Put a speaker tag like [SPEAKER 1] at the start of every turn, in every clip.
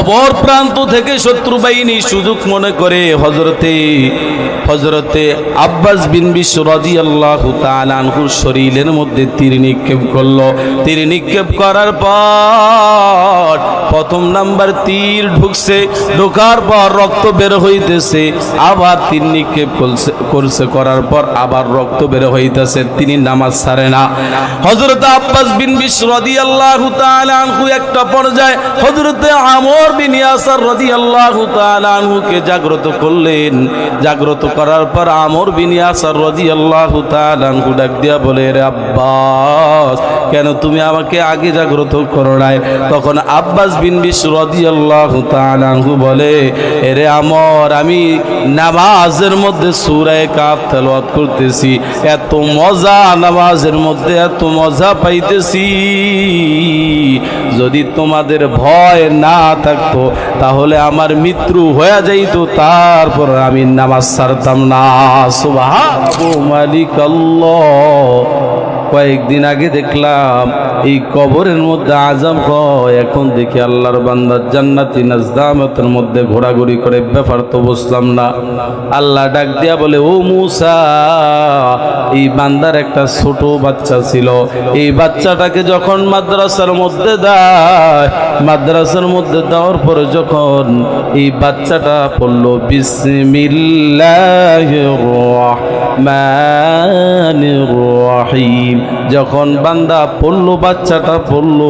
[SPEAKER 1] অপর প্রান্ত থেকে শত্রু বাহিনী সুযোগ মনে করে হজরতে হজরতে আব্বাস বিন তাআলা আনহুর শরীরের মধ্যে তীর নিক্ষেপ করল। তীর নিক্ষেপ করার পর প্রথম নাম্বার তীর ঢুকছে, ঢোকার পর রক্ত বের হইতেছে, আবার তীর নিক্ষেপ করছে করার পর আবার রক্ত বের হইতেছে, তিনি নামাজ ছাড়ে না। জাগ্রত করলেন। জাগ্রত করার পর আমর তাআলা আনহু ডাক দিয়া বলে, রে আব্বাস, কেন তুমি আমাকে আগে জাগ্রত করো নাই? তখন আব্বাস বিন বিশ রাদিয়াল্লাহু আল্লাহ আনহু বলে এরে আমর, আমি নামাজের মধ্যে সুরায় কাপ তেলাওয়াত করতেছি। এত মজা, নামাজের মধ্যে এত মজা পাইতেছি। যদি তোমাদের ভয় না থাকতো, তাহলে আমার মৃত্যু হয়ে যাইত, তারপর আমি নামাজ ছাড়তাম না। সুবাহ মালিক আল্লাহ। কয়েকদিন আগে দেখলাম, এই কবরের মধ্যে আজম হয়। এখন দেখি আল্লাহর বান্দার জান্নাতি নাজদামতের মধ্যে ঘোরাঘুরি করে, ব্যাপার তো বুঝলাম না। আল্লাহ ডাক দিয়া বলে, ও মুসা, এই বান্দার একটা ছোট বাচ্চা ছিল। এই বাচ্চাটাকে যখন মাদ্রাসার মধ্যে দেয়, মাদ্রাসার মধ্যে দেওয়ার পরে যখন এই বাচ্চাটা পড়ল, বিসমিল্লাহির রহমানির রহিম। যখন বান্দা পড়ল, বাচ্চাটা পড়ল,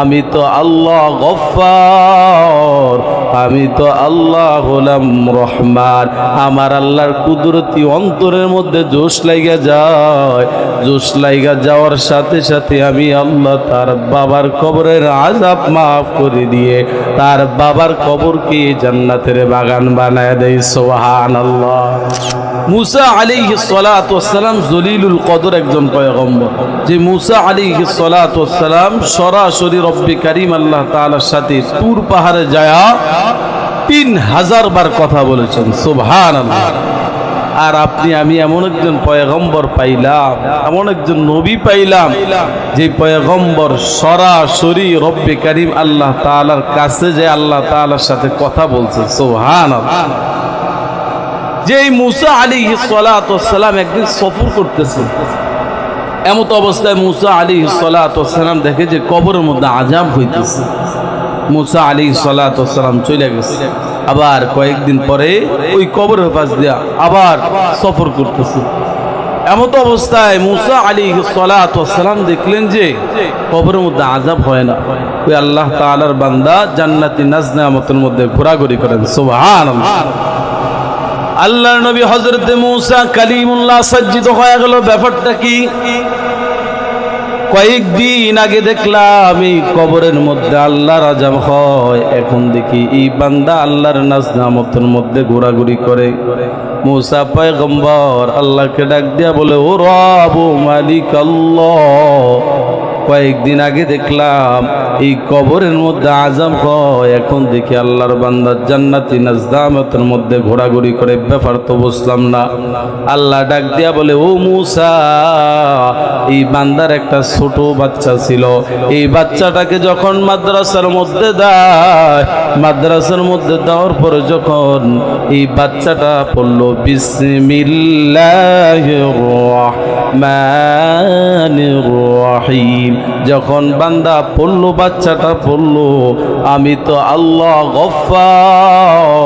[SPEAKER 1] আমি তো আল্লাহ গফার আমি তো আল্লাহ হলাম রহমান। আমার আল্লাহর কুদরতি অন্তরের মধ্যে জোশ লাইগা যায়। জোশ লাইগা যাওয়ার সাথে সাথে আমি আল্লাহ তার বাবার কবরের আজাব মাফ করে দিয়ে তার বাবার কবরকে জান্নাতের বাগান বানায় দেয়। সোহান আল্লাহ মুসা সালাতু ওয়াসসালাম জলিলুল কদর একজন পয়গম্বর। যে মুসা সালাতু ওয়াসসালাম সরাসরি রব্বি কারীম আল্লাহ তাআলার সাথে তুর পাহাড়ে যায়া তিন হাজার বার কথা বলেছেন, সুবহানাল্লাহ। আর আপনি, আমি এমন একজন পয়গম্বর পাইলাম, এমন একজন নবী পাইলাম, যে পয়গম্বর সরাসরি রব্বে কারীম আল্লাহ তাআলার কাছে যে আল্লাহ তাআলার সাথে কথা বলছে, সুবহানাল্লাহ। যে এই মুসা আলী সালাম একদিন সফর করতেছে। এমত অবস্থায় মুসা আলী সালাম দেখে যে কবরের মধ্যে আজাব হইতেছে। মুসা আলী সালাম চলে গেছে। আবার কয়েকদিন পরে ওই কবরের পাশ দিয়া আবার সফর করতেছে। এমত অবস্থায় মুসা আলী সালাম দেখলেন যে কবরের মধ্যে আজাব হয় না। ওই আল্লাহ তাআলার বান্দা জান্নাতি নাজনামতের মধ্যে ঘোরাঘুরি করেন। সুবহানাল্লাহ। আল্লাহর নবী হজরত মুসা কালিমুল্লাহ সজ্জিত হয়ে গেল। ব্যাপারটা কি? কয়েকদিন আগে দেখলাম এই কবরের মধ্যে আল্লাহর আজাম হয়। এখন দেখি এই বান্দা আল্লাহর নাজ নামতের মধ্যে ঘোরাঘুরি করে। মুসা পয়গম্বর আল্লাহকে ডাক দিয়া বলে, ও রাবু মালিক আল্লাহ কয়েকদিন আগে দেখলাম, এই কবরের মধ্যে আজম হয়। এখন দেখি আল্লাহর বান্দার জান্নাতি নাজদামতের মধ্যে ঘোরাঘুরি করে, ব্যাপার তো বুঝলাম না। আল্লাহ ডাক দিয়া বলে, ও মুসা, এই বান্দার একটা ছোট বাচ্চা ছিল। এই বাচ্চাটাকে যখন মাদ্রাসার মধ্যে দেয়, মাদ্রাসার মধ্যে দেওয়ার পরে যখন এই বাচ্চাটা পড়ল, বিসমিল্লাহির রহমানির রহিম। যখন বান্দা পড়ল বাচ্চাটা পড়ল আমি তো আল্লাহ গফার।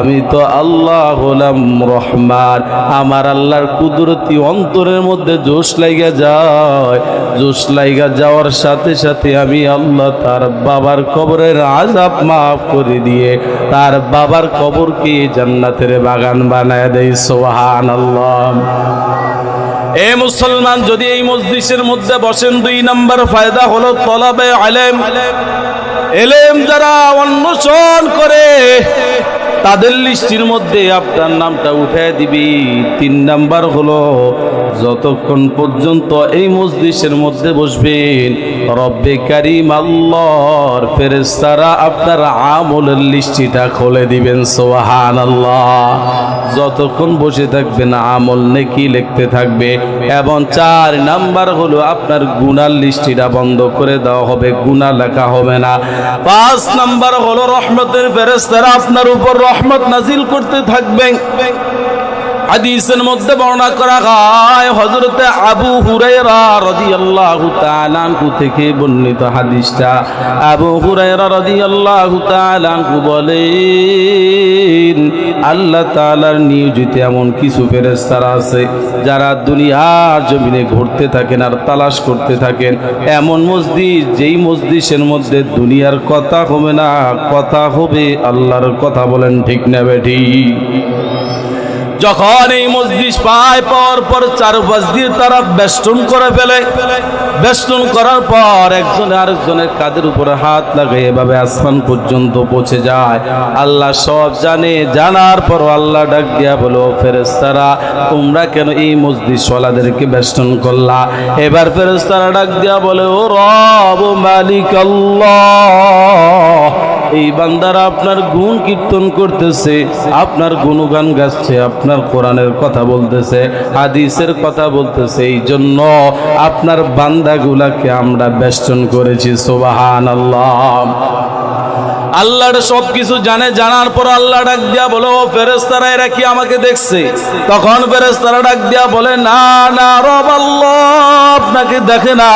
[SPEAKER 1] আমি তো আল্লাহ হলাম রহমান। আমার আল্লাহর কুদরতি অন্তরের মধ্যে জোশ লাইগা যায়। জোশ লাইগা যাওয়ার সাথে সাথে আমি আল্লাহ তার বাবার কবরের আজাব মাফ করে দিয়ে তার বাবার কবরকে জান্নাতের বাগান বানায় দেয় সোহান আল্লাহ এ মুসলমান, যদি এই মসজিদের মধ্যে বসেন, দুই নম্বর ফায়দা হলো তলাবে আলেম। এলেম যারা অন্বেষণ করে তাদের লিস্টির মধ্যে আপনার নামটা উঠে দিবি। তিন নাম্বার হলো, যতক্ষণ পর্যন্ত এই মসজিদের মধ্যে বসবেন, রব্বে কারিম আল্লাহর ফেরেস্তারা আপনার আমলের লিস্টিটা খুলে দিবেন সোহান আল্লাহ যতক্ষণ বসে থাকবেন, আমল নেকি লিখতে থাকবে। এবং চার নাম্বার হলো, আপনার গুনার লিস্টিটা বন্ধ করে দেওয়া হবে, গুনাহ লেখা হবে না। পাঁচ নাম্বার হলো, রহমতের ফেরেস্তারা আপনার উপর রহমত নাজিল করতে থাকবেন। হাদিসের মধ্যে বর্ণনা করা হয়, হযরতে আবু হুরায়রা রাদিয়াল্লাহু তাআলা আনহু থেকে বর্ণিত হাদিসটা। আবু হুরায়রা রাদিয়াল্লাহু তাআলা আনহু বলেন, আল্লাহ তাআলার নিয়োজিত এমন কিছু ফেরেশতারা আছে, যারা দুনিয়ার জমিনে ঘুরতে থাকেন আর তালাশ করতে থাকেন। এমন মসজিদ, যেই মসজিদের মধ্যে দুনিয়ার কথা হবে না, কথা হবে আল্লাহর কথা বলেন ঠিক না বেঠি? যখন এই মসজিদ পায়, পর পর চারপাশ দিয়ে তারা বেষ্টন করে ফেলে। বেষ্টন করার পর একজনে আরেকজনের কাদের উপরে হাত লাগে এভাবে আসমান পর্যন্ত পৌঁছে যায়। আল্লাহ সব জানে, জানার পর আল্লাহ ডাক দিয়া বলো ফেরেস্তারা তোমরা কেন এই মসজিদ সলাদেরকে বেষ্টন করলা? এবার ফেরেস্তারা ডাক দিয়া বলে, ও রব মালিক আল্লাহ এই বান্দারা আপনার গুণ কীর্তন করতেছে, আপনার গুণগান গাচ্ছে, আপনার কোরআনের কথা বলতেছে, হাদিসের কথা বলতেছে, এই জন্য আপনার বান্দাগুলাকে আমরা বেষ্টন করেছি সোবাহান আল্লাহ আল্লাহর সব কিছু জানে, জানার পর আল্লাহ ডাক দিয়া বলে ফেরেস্তারা এরা কি আমাকে দেখছে? তখন ফেরেস্তারা ডাক দিয়া বলে, না না, রব আল্লাহ আপনাকে দেখে না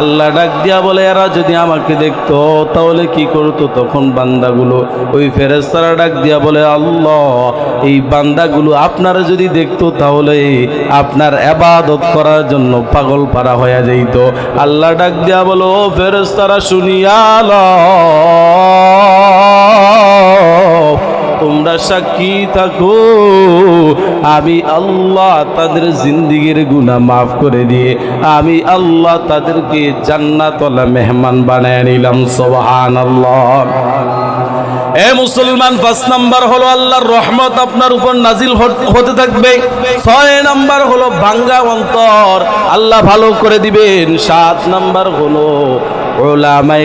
[SPEAKER 1] আল্লাহ ডাক দিয়া বলে, এরা যদি আমাকে দেখতো, তাহলে কি করতো? তখন বান্দাগুলো, ওই ফেরেস্তারা ডাক দিয়া বলে, আল্লাহ, এই বান্দাগুলো আপনারা যদি দেখতো, তাহলে আপনার এবাদত করার জন্য পাগল পারা হয়ে যাইত। আল্লাহ ডাক দিয়া বলো ফেরেস্তারা শুনিয়া তোমরা সাক্ষী থাকো। আমি আল্লাহ তাদের জিন্দিগির গুনাহ মাফ করে দিয়ে আমি আল্লাহ তাদেরকে জান্নাতলা মেহমান বানায় নিলাম সোবাহান আল্লাহ এ মুসলমান, পাঁচ নাম্বার হলো আল্লাহর রহমত আপনার উপর নাজিল হতে থাকবে। ছয় নাম্বার হলো ভাঙ্গা অন্তর, আল্লাহ ভালো করে দিবেন। সাত নাম্বার হলো ওলামাই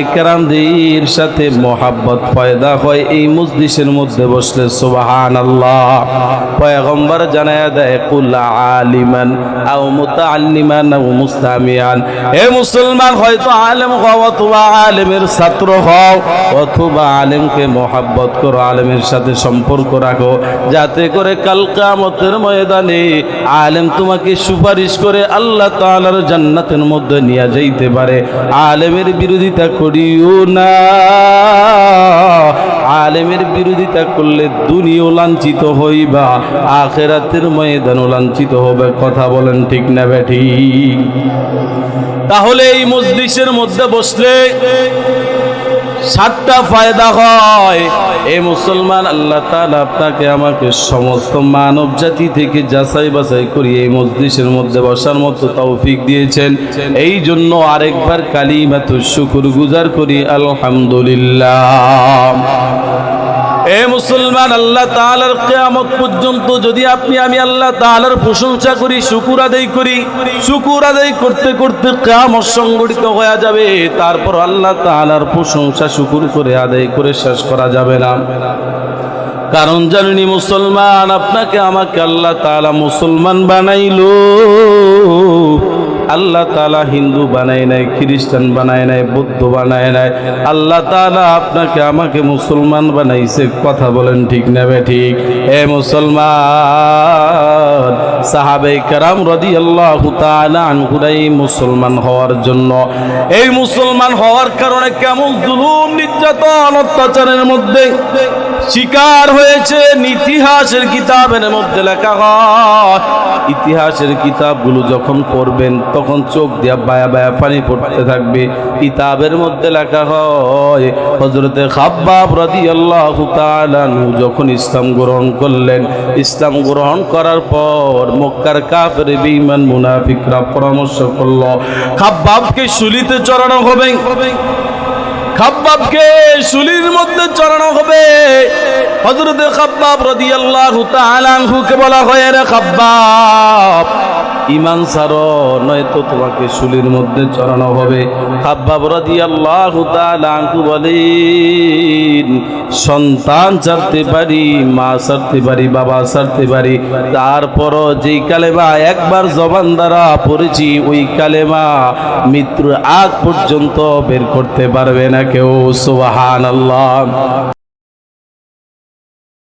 [SPEAKER 1] সাথে মোহাব্বত পয়দা হয়। এই মধ্যে বসলে সুবাহান আল্লাহ পয়গম্বর জানায় দেয় কুল্লা আলিমান আও আও মুস্তামিয়ান। মুসলমান হয়তো আলেম হও অথবা আলেমের ছাত্র হও, অথবা আলেমকে মোহাব্বত করো, আলেমের সাথে সম্পর্ক রাখো। যাতে করে কাল কিয়ামতের ময়দানে আলেম তোমাকে সুপারিশ করে আল্লাহ তাআলার জান্নাতের মধ্যে নিয়ে যাইতে পারে। আলেমের বিরোধিতা করিও না। আলেমের বিরোধিতা করলে দুনিয়াও লাঞ্ছিত হইবা, আখেরাতের ময়দানও লাঞ্ছিত হবে, কথা বলেন ঠিক না বেঠি তাহলে এই মজলিসের মধ্যে বসলে সাতটা ফায়দা হয়। এই মুসলমান আল্লাহ তাআলা আপনাকে আমাকে সমস্ত মানব জাতি থেকে যাচাই বাছাই করি এই মজলিসের মধ্যে বসার মতো তৌফিক দিয়েছেন। এই জন্য আরেকবার কালিমাতু শুকুর গুজার করি। আলহামদুলিল্লাহ। এ মুসলমান, আল্লাহ তাআলার কিয়ামত পর্যন্ত যদি আপনি, আমি আল্লাহ তাআলার প্রশংসা করি, শুকুর আদায় করি, শুকুর আদায় করতে করতে কিয়ামত সংগঠিত হয়ে যাবে, তারপর আল্লাহ তাআলার প্রশংসা শুকুর করে আদায় করে শেষ করা যাবে না। কারণ জানেনি মুসলমান, আপনাকে আমাকে আল্লাহ তাআলা মুসলমান বানাইলো। আল্লাহ তালা হিন্দু বানায় নাই, খ্রিস্টান বানায় নাই, বৌদ্ধ বানায় নাই। আল্লাহ তালা আপনাকে আমাকে মুসলমান বানাইছে, কথা বলেন ঠিক নেবে ঠিক? এ মুসলমান, সাহাবে কারাম রদি আল্লাহ আনহুরাই মুসলমান হওয়ার জন্য। এই মুসলমান হওয়ার কারণে কেমন জুলুম, নির্যাতন, অত্যাচারের মধ্যে শিকার হয়েছে, ইতিহাসের কিতাবের মধ্যে লেখা হয়। ইতিহাসের কিতাবগুলো যখন করবেন তখন চোখ দিয়া বায়া বায়া পানি পড়তে থাকবে। কিতাবের মধ্যে লেখা হয় হজরতে খাব্বাব তাআলা আনহু যখন ইসলাম গ্রহণ করলেন, ইসলাম গ্রহণ করার পর মক্কার কাফের বেঈমান মুনাফিকরা পরামর্শ করল, খাব্বাবকে শুলিতে চড়ানো হবে। খাব্বাবকে শুলির মধ্যে চড়ানো হবে। হজরত খাব্বাব রাদিয়াল্লাহু তাআলা আনহুকে বলা হয় রে খাব্বাব ইমান সারো নয়তো তোমাকে শুলির মধ্যে চড়ানো হবে। সন্তান ছাড়তে পারি, মা ছাড়তে পারি, বাবা ছাড়তে পারি। তারপরও যেই কালেমা একবার জবান দ্বারা পড়েছি, ওই কালেমা মৃত্যুর আগ পর্যন্ত বের করতে পারবে না কেউ। সুবহানাল্লাহ।